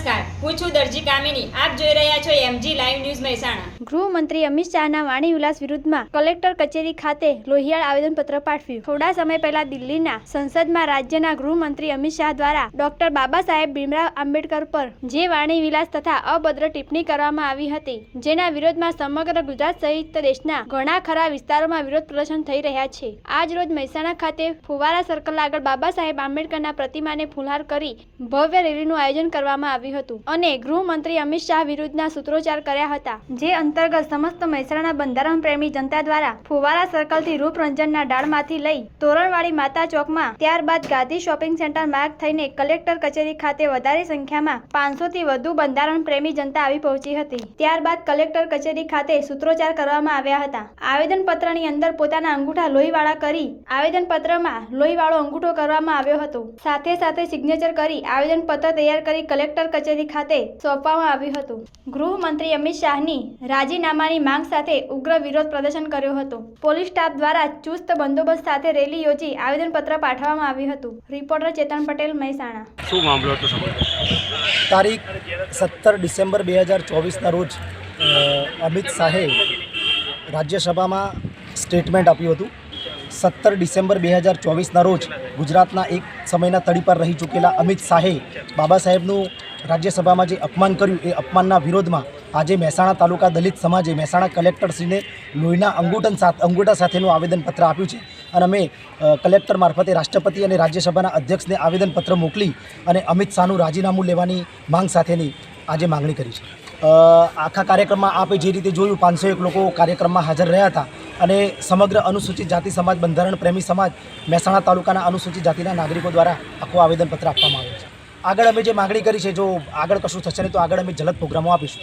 હું છું દરજી કામિની. આપ જોઈ રહ્યા છો એમજી લાઈવ ન્યૂઝ મહેસાણા. ગૃહમંત્રી અમિત શાહના વાણી વિલાસ વિરુદ્ધમાં કલેક્ટર કચેરી ખાતે લોહિયાળ આવેદનપત્ર પાઠવ્યું. થોડા સમય પહેલા દિલ્હીના સંસદમાં રાજ્યના ગૃહમંત્રી અમિત શાહ દ્વારા ડોક્ટર બાબા સાહેબ ભીમરાવ આંબેડકર પર જે વાણી વિલાસ તથા અભદ્ર ટિપ્પણી કરવામાં આવી હતી, જેના વિરોધમાં સમગ્ર ગુજરાત સહિત દેશના ઘણા ખરા વિસ્તારોમાં વિરોધ પ્રદર્શન થઈ રહ્યા છે. આજ રોજ મહેસાણા ખાતે ફુવારા સર્કલ આગળ બાબા સાહેબ આંબેડકરના પ્રતિમાને ફુલહાર કરી ભવ્ય રેલીનું આયોજન કરવામાં આવ્યું હતું. અને ગૃહમંત્રી અમિત શાહ વિરુદ્ધના સૂત્રોચ્ચાર કર્યા હતા. જે અંતર્ગત સમસ્ત મહેસાણા બંધારણ પ્રેમી જનતા દ્વારા ફુવારા સર્કલથી રૂપરંજનના ડાળમાંથી લઈ તોરણવાળી માતા ચોકમાં ત્યારબાદ ગાંધી શોપિંગ સેન્ટર માર્ગ થઈને કલેક્ટર કચેરી ખાતે વધારે સંખ્યામાં પાંચસોથી વધુ બંધારણ પ્રેમી જનતા આવી પહોંચી હતી. ત્યારબાદ કલેક્ટર કચેરી ખાતે સૂત્રોચ્ચાર કરવામાં આવ્યા હતા. આવેદનપત્રની અંદર પોતાના અંગૂઠા લોહીવાળા કરી આવેદનપત્રમાં લોહીવાળો અંગૂઠો કરવામાં આવ્યો હતો. સાથે સાથે સિગ્નેચર કરી આવેદનપત્ર તૈયાર કરી કલેક્ટર કચેરી ખાતે સોંપવામાં આવ્યું હતું. ગૃહમંત્રી અમિત શાહની રાજીનામાની માંગ સાથે ઉગ્ર વિરોધ પ્રદર્શન કર્યો હતો. પોલીસ સ્ટાફ દ્વારા ચુસ્ત બંદોબસ્ત સાથે રેલી યોજી આવેદનપત્ર પાઠવવામાં આવ્યું હતું. રિપોર્ટર ચેતન પટેલ મહેસાણા. શું મામલો હતો તારીખ સત્તર ડિસેમ્બર બે હજાર ચોવીસના રોજ અમિત શાહે રાજ્યસભામાં સ્ટેટમેન્ટ આપ્યું હતું. સત્તર ડિસેમ્બર બે હજાર ચોવીસના રોજ ગુજરાતના એક સમયના તળી પર રહી ચૂકેલા અમિત શાહે બાબા સાહેબનું રાજ્યસભામાં જે અપમાન કર્યું એ અપમાનના વિરોધમાં આજે મહેસાણા તાલુકા દલિત સમાજે મહેસાણા કલેક્ટરશ્રીને લોહીના અંગૂઠન સાથે અંગૂઠા સાથેનું આવેદનપત્ર આપ્યું છે. અને અમે કલેક્ટર મારફતે રાષ્ટ્રપતિ અને રાજ્યસભાના અધ્યક્ષને આવેદનપત્ર મોકલી અને અમિત શાહનું રાજીનામું લેવાની માંગ સાથેની આજે માગણી કરી છે. આખા કાર્યક્રમમાં આપે જે રીતે જોયું, પાંચસો એક લોકો કાર્યક્રમમાં હાજર રહ્યા હતા અને સમગ્ર અનુસૂચિત જાતિ સમાજ બંધારણ પ્રેમી સમાજ મહેસાણા તાલુકાના અનુસૂચિત જાતિના નાગરિકો દ્વારા આખું આવેદનપત્ર આપવામાં આવ્યું. આગળ અમે જે માંગણી કરી છે, જો આગળ કશું થશે નહીં, તો આગળ અમે જલદ પ્રોગ્રામો આપીશું.